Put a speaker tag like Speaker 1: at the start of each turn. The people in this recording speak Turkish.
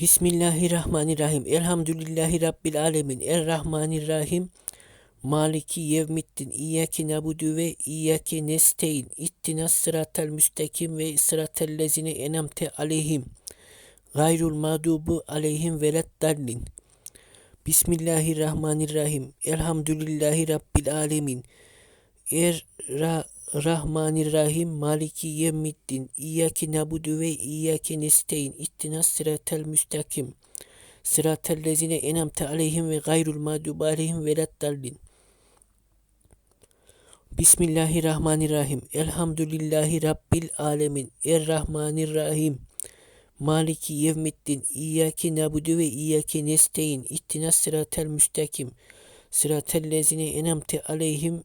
Speaker 1: Bismillahirrahmanirrahim. Elhamdülillahi Rabbil alemin. Errahmanirrahim. Maliki yevmiddin. İyyâke nabudu ve iyyâke nesteyn. İttinas sıratel müstakim ve sıratel lezine enemte aleyhim. Gayrul mağdubu aleyhim veleddallin. Bismillahirrahmanirrahim. Elhamdülillahi Rabbil alemin. Er-Rahmanirrahim. Maliki yevmiddin. İyyâke nabudu ve iyyâke nesteyn. İttinas sıratel müstakim. Sıratel lezine enemte aleyhim ve gayrul mağdubu aleyhim veleddallin. Bismillahirrahmanirrahim. Elhamdülillahi Rabbil alemin. Errahmanirrahim. Maliki yevmiddin. İyyâke nabudu ve iyyâke nesteyn. İttinas sıratel müstakim. Sıratel lezine enemte aleyhim